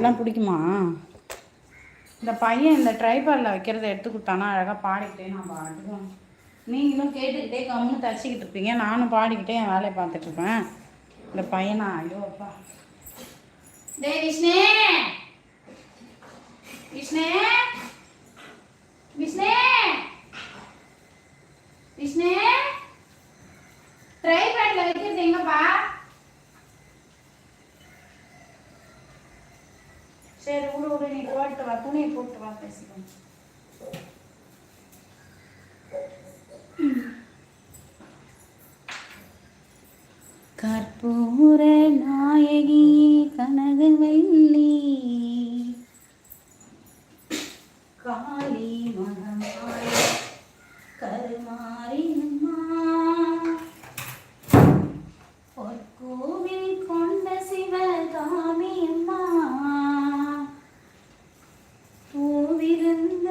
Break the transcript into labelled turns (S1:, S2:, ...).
S1: எல்லாம் பிடிக்குமா? இந்த பையன் இந்த ட்ரைபாலில் வைக்கிறத எடுத்து அழகாக பாடிக்கிட்டே நான் பாடுவேன். நீங்களும் கேட்டுக்கிட்டே கம்முன்னு தச்சிக்கிட்டு இருப்பீங்க. நானும் பாடிக்கிட்டே என் வேலையை பார்த்துட்ருப்பேன் இந்த பையனா? ஐயோ அப்பா. டே விஷ்ணே! விஷ்ணே! விஷ்ணே! விஷ்ணே! ட்ரைபேட்ல வைக்கிறது எங்கப்பா? சரி விடு விடு நீ போட்டு வா துணியை போட்டு வா பேசிக்கோ கற்பூர நாயகி கனகவல்லி காளி மகமாய் பூவிருந்த